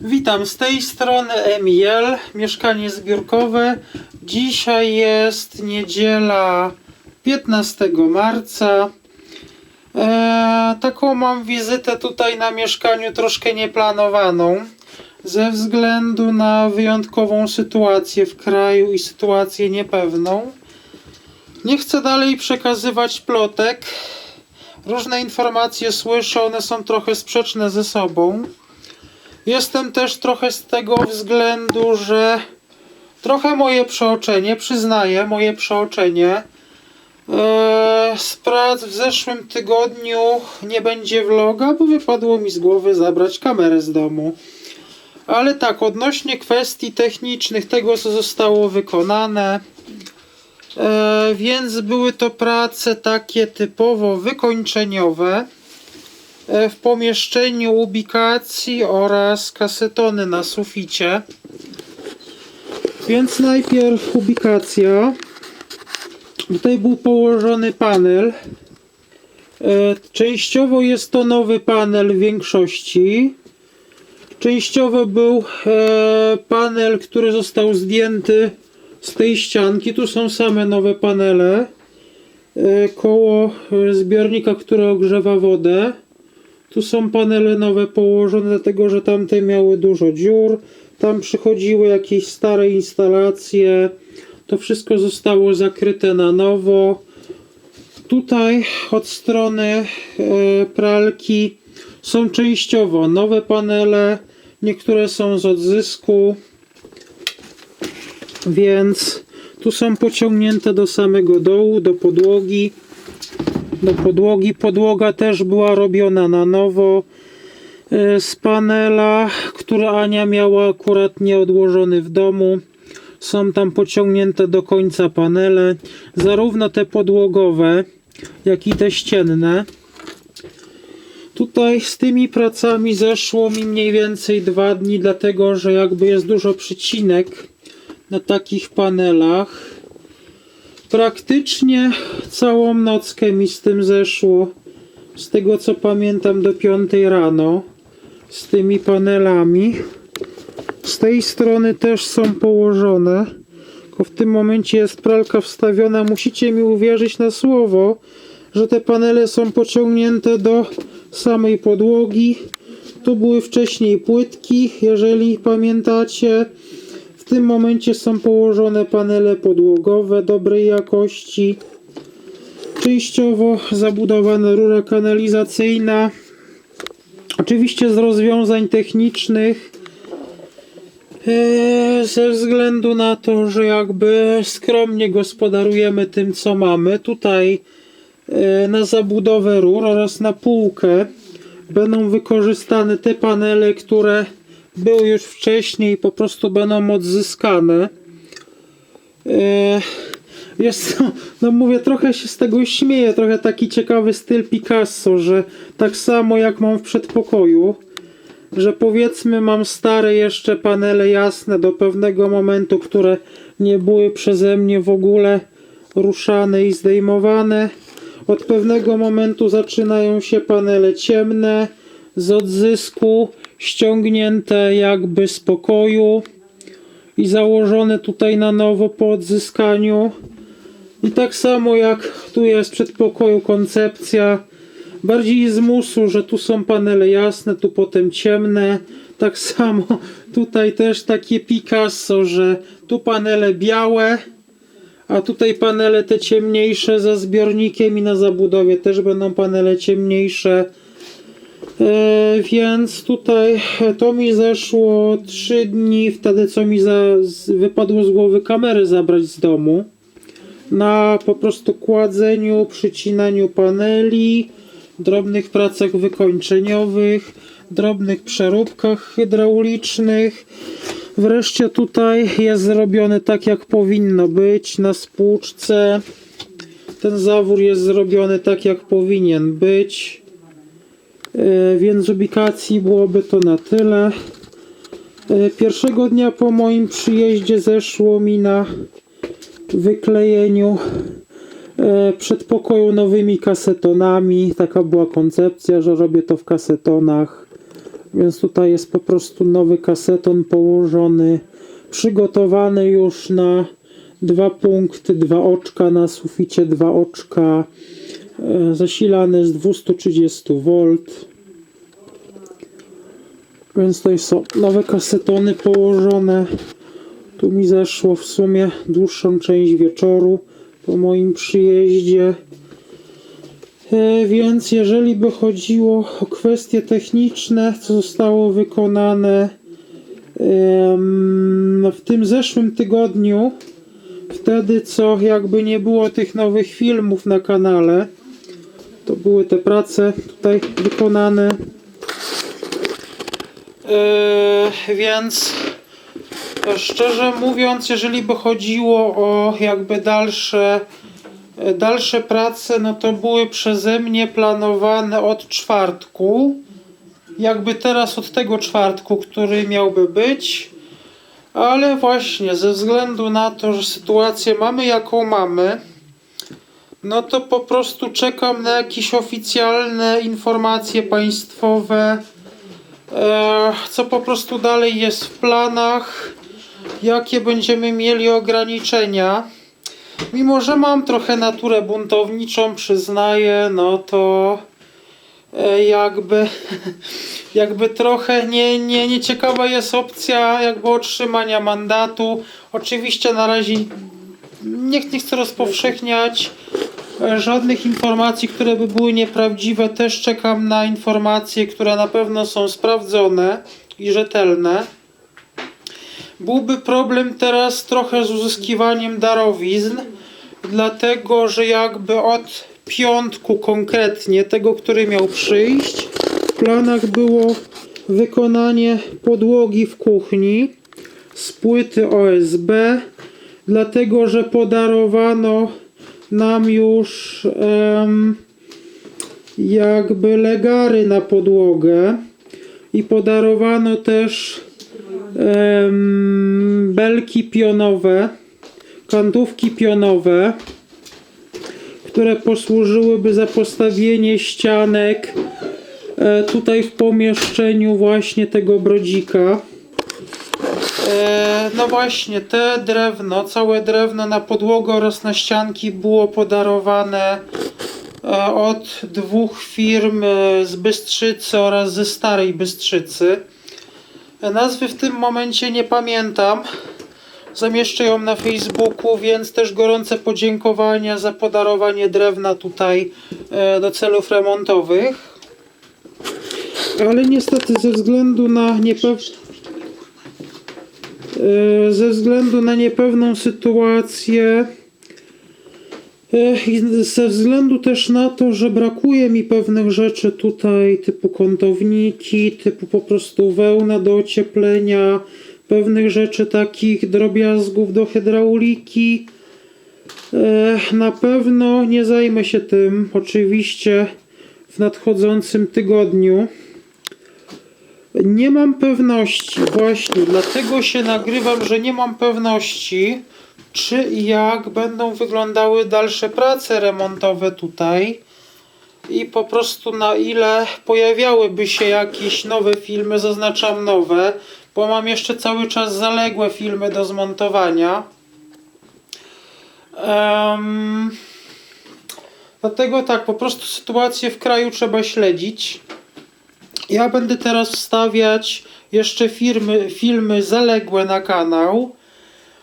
Witam z tej strony Emiel, mieszkanie zbiórkowe. Dzisiaj jest niedziela 15 marca. Eee, taką mam wizytę tutaj na mieszkaniu troszkę nieplanowaną ze względu na wyjątkową sytuację w kraju i sytuację niepewną. Nie chcę dalej przekazywać plotek. Różne informacje słyszę, one są trochę sprzeczne ze sobą. Jestem też trochę z tego względu, że trochę moje przeoczenie, przyznaję, moje przeoczenie. Eee, z prac w zeszłym tygodniu nie będzie vloga, bo wypadło mi z głowy zabrać kamerę z domu. Ale tak, odnośnie kwestii technicznych, tego co zostało wykonane, e, więc były to prace takie typowo wykończeniowe e, w pomieszczeniu ubikacji oraz kasetony na suficie. Więc najpierw ubikacja. Tutaj był położony panel. E, Częściowo jest to nowy panel w większości. Częściowo był e, panel, który został zdjęty z tej ścianki. Tu są same nowe panele. E, koło e, zbiornika, który ogrzewa wodę. Tu są panele nowe położone, dlatego że tamte miały dużo dziur. Tam przychodziły jakieś stare instalacje. To wszystko zostało zakryte na nowo. Tutaj od strony e, pralki są częściowo nowe panele, niektóre są z odzysku, więc tu są pociągnięte do samego dołu, do podłogi. Do podłogi. Podłoga też była robiona na nowo e, z panela, który Ania miała akurat nieodłożony w domu. Są tam pociągnięte do końca panele, zarówno te podłogowe, jak i te ścienne. Tutaj z tymi pracami zeszło mi mniej więcej dwa dni, dlatego że jakby jest dużo przycinek na takich panelach. Praktycznie całą nockę mi z tym zeszło. Z tego co pamiętam do 5 rano. Z tymi panelami. Z tej strony też są położone. Tylko w tym momencie jest pralka wstawiona. Musicie mi uwierzyć na słowo, że te panele są pociągnięte do samej podłogi. Tu były wcześniej płytki, jeżeli pamiętacie. Tym momencie są położone panele podłogowe dobrej jakości. Częściowo zabudowana rura kanalizacyjna. Oczywiście z rozwiązań technicznych. Eee, Ze względu na to, że jakby skromnie gospodarujemy tym, co mamy, tutaj e, na zabudowę rur oraz na półkę będą wykorzystane te panele, które były już wcześniej, po prostu będą odzyskane. E, Jest no mówię, trochę się z tego śmieję, trochę taki ciekawy styl Picasso, że tak samo jak mam w przedpokoju, że powiedzmy mam stare jeszcze panele jasne do pewnego momentu, które nie były przeze mnie w ogóle ruszane i zdejmowane. Od pewnego momentu zaczynają się panele ciemne z odzysku, ściągnięte jakby z pokoju i założone tutaj na nowo po odzyskaniu. I tak samo jak tu jest przedpokoju koncepcja, bardziej z musu, że tu są panele jasne, tu potem ciemne. Tak samo tutaj też takie Picasso, że tu panele białe, a tutaj panele te ciemniejsze za zbiornikiem i na zabudowie też będą panele ciemniejsze. E, więc tutaj to mi zeszło 3 dni wtedy, co mi za, z, wypadło z głowy kamery zabrać z domu. Na po prostu kładzeniu, przycinaniu paneli, drobnych pracach wykończeniowych, drobnych przeróbkach hydraulicznych. Wreszcie tutaj jest zrobione tak, jak powinno być na spłuczce. Ten zawór jest zrobiony tak, jak powinien być. E, Więc z ubikacji byłoby to na tyle. E, Pierwszego dnia po moim przyjeździe zeszło mi na wyklejeniu e, przedpokoju nowymi kasetonami. Taka była koncepcja, że robię to w kasetonach. Więc tutaj jest po prostu nowy kaseton położony, przygotowany już na dwa punkty, dwa oczka na suficie, dwa oczka, zasilany z 230 V. Więc tutaj są nowe kasetony położone. Tu mi zeszło w sumie dłuższą część wieczoru po moim przyjeździe. E, Więc jeżeli by chodziło o kwestie techniczne, co zostało wykonane w tym zeszłym tygodniu, wtedy co jakby nie było tych nowych filmów na kanale, były te prace tutaj wykonane. E, Więc e, szczerze mówiąc, jeżeli by chodziło o jakby dalsze E, Dalsze prace, no to były przeze mnie planowane od czwartku. Jakby teraz od tego czwartku, który miałby być. Ale właśnie ze względu na to, że sytuację mamy jaką mamy, no to po prostu czekam na jakieś oficjalne informacje państwowe, e, co po prostu dalej jest w planach, jakie będziemy mieli ograniczenia. Mimo, że mam trochę naturę buntowniczą, przyznaję, no to e, jakby, jakby trochę nie, nie, nieciekawa jest opcja jakby otrzymania mandatu. Oczywiście na razie nie, nie chcę rozpowszechniać żadnych informacji, które by były nieprawdziwe. Też czekam na informacje, które na pewno są sprawdzone i rzetelne. Byłby problem teraz trochę z uzyskiwaniem darowizn, dlatego że jakby od piątku konkretnie, tego, który miał przyjść, w planach było wykonanie podłogi w kuchni z płyty OSB, dlatego że podarowano nam już em, jakby legary na podłogę i podarowano też em, belki pionowe, kantówki pionowe, które posłużyłyby za postawienie ścianek e, tutaj w pomieszczeniu właśnie tego brodzika. E, no właśnie, te drewno, całe drewno na podłogę oraz na ścianki było podarowane e, od dwóch firm e, z Bystrzycy oraz ze Starej Bystrzycy. Nazwy w tym momencie nie pamiętam. Zamieszczę ją na Facebooku, więc też gorące podziękowania za podarowanie drewna tutaj do celów remontowych. Ale niestety ze względu na niepewność ze względu na niepewną sytuację e, i ze względu też na to, że brakuje mi pewnych rzeczy tutaj, typu kątowniki, typu po prostu wełna do ocieplenia, pewnych rzeczy takich drobiazgów do hydrauliki. E, Na pewno nie zajmę się tym, oczywiście w nadchodzącym tygodniu. Nie mam pewności, właśnie dlatego się nagrywam, że nie mam pewności, czy i jak będą wyglądały dalsze prace remontowe tutaj i po prostu na ile pojawiałyby się jakieś nowe filmy, zaznaczam nowe, bo mam jeszcze cały czas zaległe filmy do zmontowania. Em, dlatego tak, po prostu sytuację w kraju trzeba śledzić. Ja będę teraz wstawiać jeszcze firmy, filmy zaległe na kanał.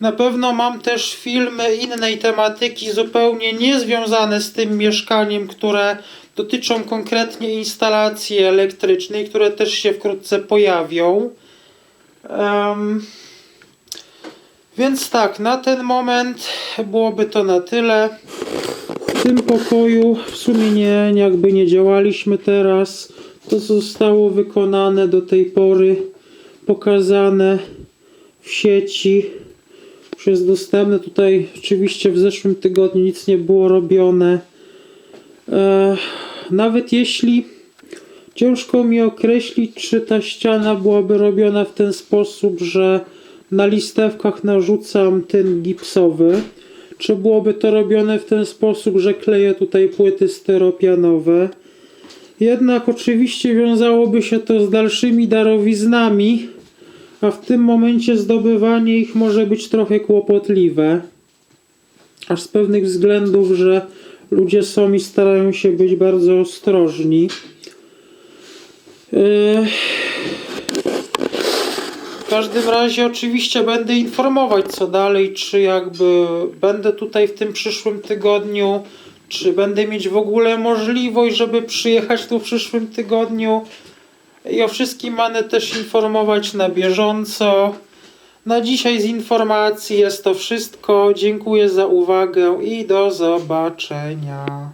Na pewno mam też filmy innej tematyki, zupełnie niezwiązane z tym mieszkaniem, które dotyczą konkretnie instalacji elektrycznej, które też się wkrótce pojawią. Em, więc tak, na ten moment byłoby to na tyle. W tym pokoju w sumie nie, jakby nie działaliśmy teraz. To zostało wykonane do tej pory, pokazane w sieci. Jest dostępne. Tutaj oczywiście w zeszłym tygodniu nic nie było robione. E, nawet jeśli ciężko mi określić, czy ta ściana byłaby robiona w ten sposób, że na listewkach narzucam tyn gipsowy, czy byłoby to robione w ten sposób, że kleję tutaj płyty styropianowe. Jednak oczywiście wiązałoby się to z dalszymi darowiznami, a w tym momencie zdobywanie ich może być trochę kłopotliwe. Aż z pewnych względów, że ludzie są i starają się być bardzo ostrożni. W każdym razie oczywiście będę informować co dalej, czy jakby będę tutaj w tym przyszłym tygodniu, czy będę mieć w ogóle możliwość, żeby przyjechać tu w przyszłym tygodniu. I o wszystkim będę też informować na bieżąco. Na dzisiaj z informacji jest to wszystko. Dziękuję za uwagę i do zobaczenia.